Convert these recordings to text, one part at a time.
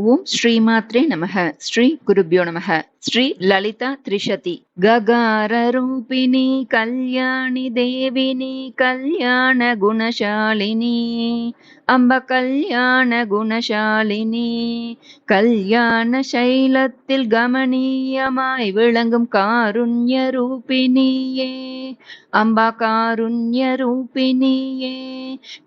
ஓம் ஸ்ரீமாத்ரே நமக. ஸ்ரீ குருபியோ நமக. శ్రీ లలిత త్రిశతి గగార రూపిణి కళ్యాణి దేవిని కళ్యాణ గుణశాలిని அம்ப கல்யாண குணசாலினி கல்யாண சைலத்தில் கமனீயமாய் விளங்கும் காருண்ய ரூபிணியே அம்பா காருண்ய ரூபிணியே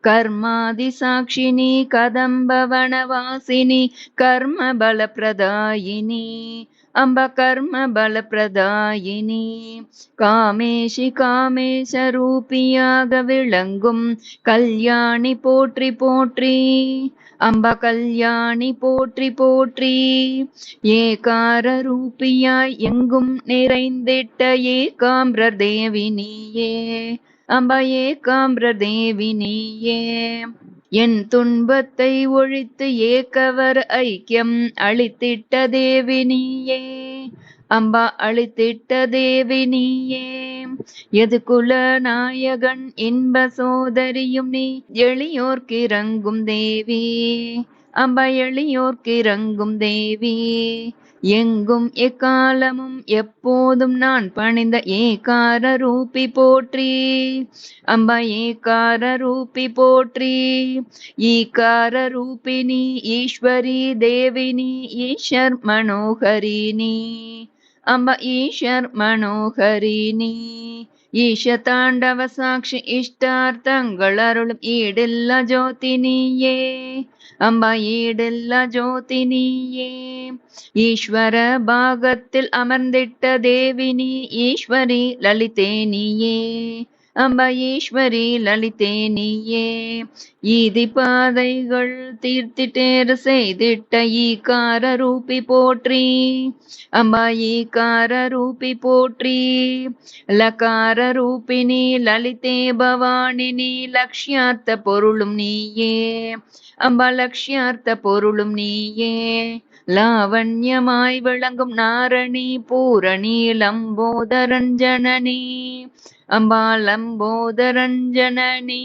கர்மாதி சாட்சினி கதம்பவனவாசினி கர்ம பலப்பிரதாயினி அம்ப கர்ம பலப்பிரதாயினி காமேஷி காமேஷ ரூபியாக விளங்கும் கல்யாணி போற்றி போற்றி அம்ப கல்யாணி போற்றி போற்றி ஏகார ரூபியாய் எங்கும் நிறைந்திட்ட ஏகாம்பிர தேவினியே அம்ப ஏகாம்பிர தேவினியே என் துன்பத்தை ஒழித்து ஏக்கவர் ஐக்கியம் அளித்திட்ட தேவினியே அம்பா அளித்திட்ட தேவினியே எது குல நாயகன் இன்ப சோதரியும் நீ எளியோர்க்கிறங்கும் தேவி. அம்பா எளியோர்க்கிறங்கும் தேவி. எங்கும் எக்காலமும் எப்போதும் நான் பணிந்த ஏகார ரூபி போற்றி. அம்பா ஏகார ரூபி போற்றி. ஈகார ரூபிணி ஈஸ்வரி தேவினி ஈஸ்வர் மனோகரிணி அம்பா ஈஸ்வர் மனோகரிணி ஈஷதாண்டவ சாட்சி இஷ்டார்த்தங்கள் அருளும் ஈடில்ல ஜோதினியே. அம்பா ஈடில்ல ஜோதினியே. ஈஸ்வர பாகத்தில் அமர்ந்திட்ட தேவினி ஈஸ்வரி லலிதேனியே. அம்ப லலிதே நீயே. ஈதி பாதைகள் தீர்த்திட்டேறு செய்திட்ட ஈகார ரூபி போற்றி. அம்பா ஈகார ரூபி போற்றி. லகார ரூபினி லலிதே பவானினி லக்ஷ்யார்த்த பொருளும் நீயே. அம்பா லக்ஷ்யார்த்த பொருளும் நீயே. லாவண்யமாய் விளங்கும் நாரணி பூரணி லம்போதரஞ்சனனி அம்பா லம்போதரஞ்சனனி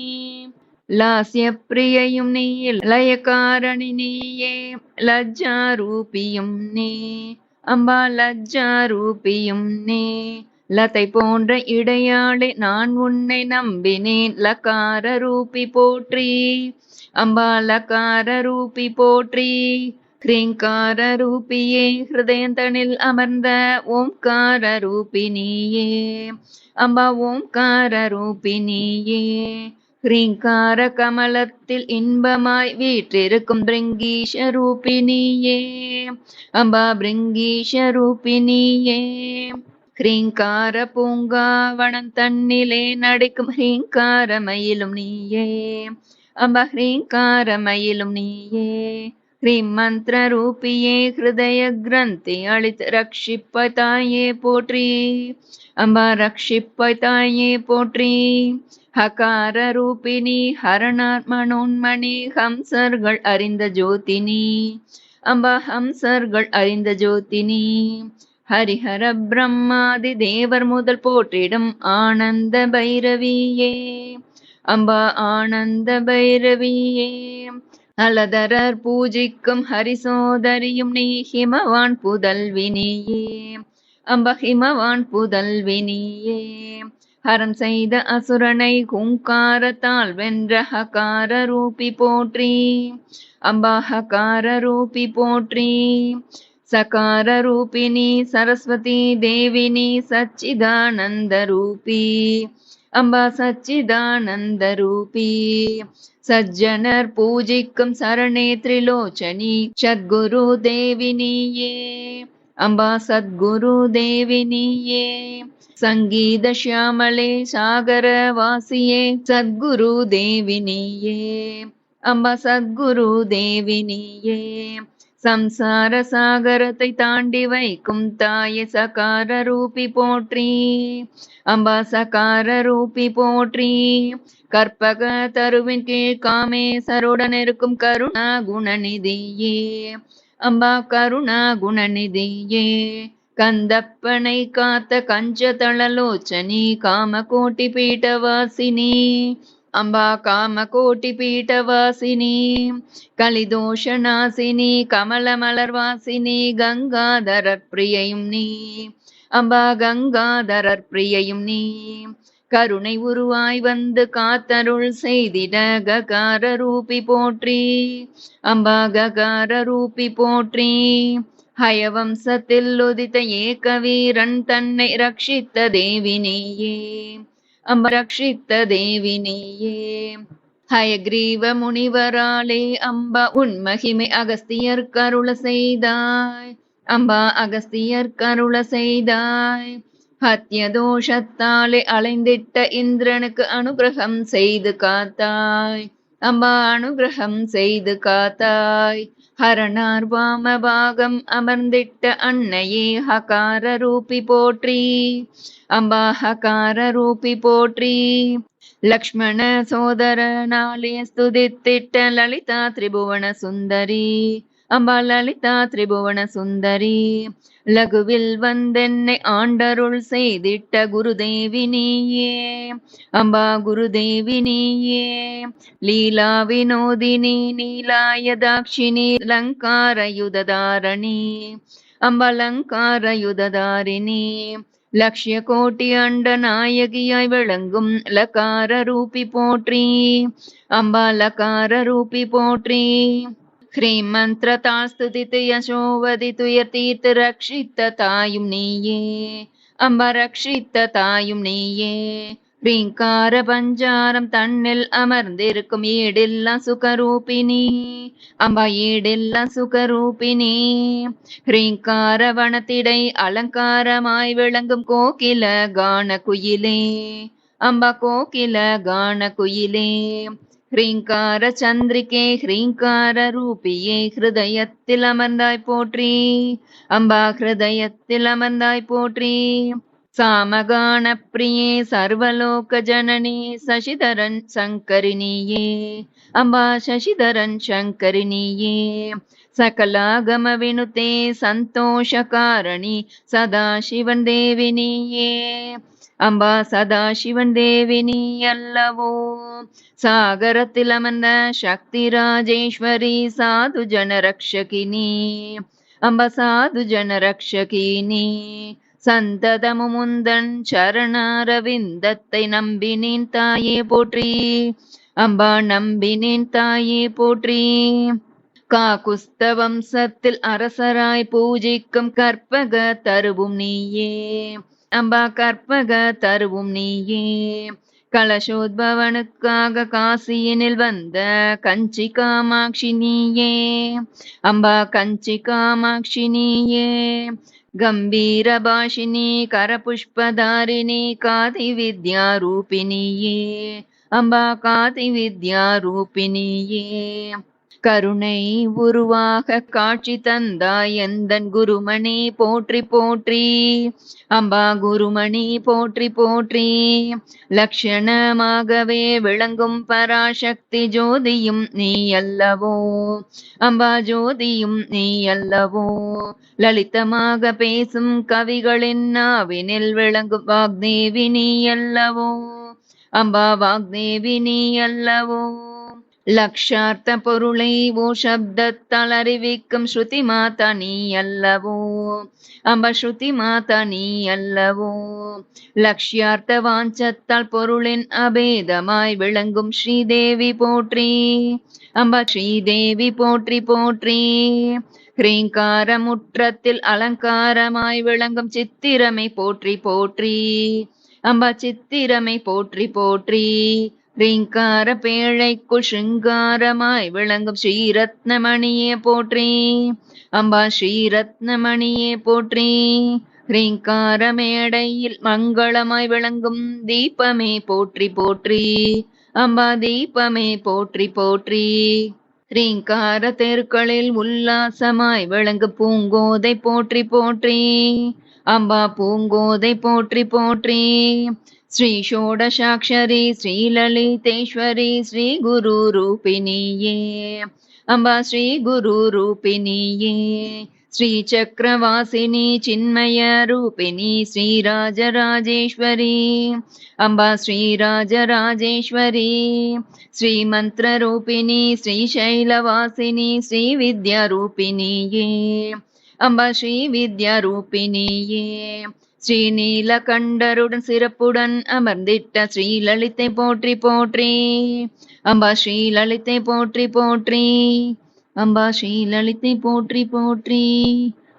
லாஸ்ய பிரியையும் நீ லயக்காரணி நீயே. லஜ்ஜாரூபியும் நீ. அம்பா லஜ்ஜாரூபியும் நீ. லதை போன்ற இடையாளே நான் உன்னை நம்பினேன். லக்கார ரூபி போற்றி. அம்பா லக்கார ரூபி போற்றி. கிரீங்கார ரூபியே ஹிருதயந்தனில் அமர்ந்த ஓம்கார ரூபினியே அம்பா ஓம்கார ரூபினியே ஹ்ரீங்கார கமலத்தில் இன்பமாய் வீற்றிருக்கும் பிரிங்கீஷ ரூபினியே அம்பா பிரிங்கீஷ ரூபினியே ஹ்ரீங்கார பூங்காவனம் தன்னிலே நடிக்கும் ஹ்ரீங்கார மயிலும் நீயே. அம்பா ஹ்ரீங்கார மயிலும் நீயே. ஹ்ரீம் மந்திர ரூபியே ஹிருதய கிரந்தி அளித்து ரக்ஷிப்பதாயே போற்றி அம்பா ரக்ஷிப்பதாயே போற்றி ஹகார ரூபிணி ஹரணாத்மனோன்மணி ஹம்சர்கள் அறிந்த ஜோதினி அம்பா ஹம்சர்கள் அறிந்த ஜோதினி ஹரிஹர பிரம்மாதி தேவர் முதல் போற்றிடும் ஆனந்த பைரவியே அம்பா ஆனந்த பைரவியே அலதரர் பூஜிக்கும் ஹரிசோதரியும் நீ ஹிமவான் புதல்வினியே. அம்ப ஹிமவான் புதல்வினியே. ஹரம் செய்த அசுரனை குங்காரத்தால் வென்ற ஹகார ரூபி போற்றி. அம்பா ஹகார ரூபி போற்றி. சகார ரூபிணி சரஸ்வதி தேவினி சச்சிதானந்த ரூபி. அம்பா சச்சிதானந்த ரூபி. சஜ்ஜனர் பூஜிக்கும் சரணே திரிலோச்சனி. சத்குரு தேவினியே. அம்பா சத்குரு தேவினியே. சங்கீத சியாமலே சாகர வாசியே சத்குரு தேவினியே. அம்பா சத்குரு தேவினியே. சம்சார சாகரத்தை தாண்டி வைக்கும் தாய சகார ரூபி போற்றி. அம்பா சகார ரூபி போற்றி. கற்பக தருவின் கீழ் காமேசருடன் இருக்கும் கருணா குணநிதியே. அம்பா கருணா குணநிதியே. கந்தப்பனை காத்த கஞ்ச தளலோச்சனி காமகோட்டி பீட்டவாசினி. அம்பா காமகோட்டி பீட்டவாசினி கலிதோஷநாசினி கமலமலர்வாசினி கங்காதரர் பிரியையும் நீ. அம்பா கங்காதரர் பிரியையும் நீ. கருணை உருவாய் வந்து காத்தருள் செய்திட ககார ரூபி போற்றி. அம்பா ககார ரூபி போற்றி. ஹயவம்சத்தில் உதித்த ஏக வீரன் தன்னை ரட்சித்த தேவினேயே. அம்ப ரட்சித்த தேவினேயே. ஹயக்ரீவ முனிவராலே அம்பா உன் மகிமை அகஸ்தியர் கருள செய்தாய். அம்பா அகஸ்தியர் கருள செய்தாய். ஹத்யதோஷத்தாலே அலைந்திட்ட இந்திரனுக்கு அனுகிரகம் செய்து காத்தாய். அம்மா அனுகிரகம் செய்து காத்தாய். ஹரணார் வாமபாகம் அமர்ந்திட்ட அன்னையே ஹகார ரூபி போற்றி. அம்பா ஹகார ரூபி போற்றி. லக்ஷ்மண சோதரனாலே ஸ்துதித்திட்ட லலிதா திரிபுவன சுந்தரி. அம்பா லலிதா திரிபுவன சுந்தரி லகுவில் வந்தென்னை ஆண்டருள் செய்திட்ட குருதேவி நீயே. அம்பா குருதேவி நீயே. லீலா வினோதினி நீலாயதாட்சிணி லங்காரயுததாரணி. அம்பலங்காரயுததாரிணி லக்ஷ்ய கோட்டி அண்ட நாயகியாய் விளங்கும் லகார ரூபி போற்றி. அம்பா லகார ரூபி போற்றி. ஹ்ரீம் நீயே. அம்ப நீயே. ரீங்கார பஞ்சாரம் தன்னில் அமர்ந்திருக்கும் ஈடில்லா சுகரூபிணி அம்பா ஈடில்லா சுகரூபிணி ஹ்ரீங்கார வனத்திடை அலங்காரமாய் விளங்கும் கோகில கான குயிலே அம்பா கோகில கான குயிலே ஹ்ரீங்கார சந்திரிகே ஹ்ரீங்கார ரூபியே ஹிருதயத்தில் அமர்ந்தாய் போற்றி. அம்பா ஹிருதயத்தில் அமர்ந்தாய் போற்றி. சாமகான பிரியே சர்வலோக ஜனனி சசிதரன் சங்கரினியே அம்பா சசிதரன் சங்கரினியே சகலாகம வினுதே சந்தோஷ சந்தோஷகாரணி சதாசிவன் தேவினியே. அம்பா சதாசிவன் தேவினி அல்லவோ? சாகரத்தில் அமர்ந்த சக்தி ராஜேஸ்வரி சாது ஜனரக்ஷகினி அம்பா சாது ஜனரக்ஷகினி சந்ததமு முந்தன் சரணாரவிந்தத்தை நம்பினேன் தாயே போற்றி. அம்பா நம்பினேன் தாயே போற்றி. காகுஸ்த வம்சத்தில் அரசராய் பூஜிக்கும் கற்பக தருவும் நீயே. அம்பா கற்பக தருவும் நீயே. கலசோத்பவனுக்காக காசியினில் வந்த கஞ்சி காமாட்சி நீயே. அம்பா கஞ்சி காமாட்சி நீயே. கம்பீர பாஷினி கரபுஷ்பதாரிணி காதி வித்யா ரூபிணியே. அம்பா காதி வித்யா ரூபிணியே. கருணை உருவாக காட்சி தந்தாய் எந்தன் குருமணி போற்றி போற்றி. அம்பா குருமணி போற்றி போற்றி. லட்சணமாகவே விளங்கும் பராசக்தி ஜோதியும் நீ அல்லவோ. அம்பா ஜோதியும் நீ அல்லவோ. லலிதமாக பேசும் கவிகளின் நாவினில் விளங்கும் வாக்தேவி நீ அல்லவோ. அம்பா வாக்தேவி நீ அல்லவோ. லக்ஷார்த்த பொருளை ஓ சப்தத்தால் அறிவிக்கும் ஸ்ருதி மாதா நீ அல்லவோ அம்ப ஸ்ருதி மாதா நீ அல்லவோ லக்ஷ்யார்த்த வாஞ்சத்தால் பொருளின் அபேதமாய் விளங்கும் ஸ்ரீதேவி போற்றி. அம்ப ஸ்ரீதேவி போற்றி போற்றி. ஹ்ரீங்கார முற்றத்தில் அலங்காரமாய் விளங்கும் சித்திரமை போற்றி போற்றி. அம்பா சித்திரமை போற்றி போற்றி. ரீங்கார பேழைக்குள் சிங்காரமாய் விளங்கும் ஸ்ரீரத்னமணியே போற்றி. அம்பா ஸ்ரீரத்னமணியே போற்றி. ரீங்கார மேடையில் மங்களமாய் விளங்கும் தீபமே போற்றி போற்றி. அம்பா தீபமே போற்றி போற்றி. ரீங்கார தெருக்களில் உல்லாசமாய் விளங்கும் பூங்கோதை போற்றி போற்றி. அம்பா பூங்கோதை போற்றி போற்றி. श्री षोडशाक्षरी श्रीललितेश्वरी श्रीगुरुरूपिणीये अम्बा श्रीगुरुरूपिणीये श्रीचक्रवासिनी चिन्मयरूपिणी श्रीराजराजेश्वरी अम्बा श्रीराजराजेश्वरी श्रीमन्त्ररूपिणी श्रीशैलवासिनी श्रीविद्यारूपिणी ये अम्बा श्रीविद्यारूपिणी ये ஸ்ரீநீலகண்டருடன் சிறப்புடன் அமர்ந்திட்ட ஸ்ரீலலித்தை போற்றி போற்றி. அம்பா ஸ்ரீலலித்தை போற்றி போற்றி. அம்பா ஸ்ரீலலித்தை போற்றி போற்றி.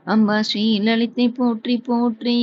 அம்பா ஸ்ரீலலித்தை போற்றி போற்றி.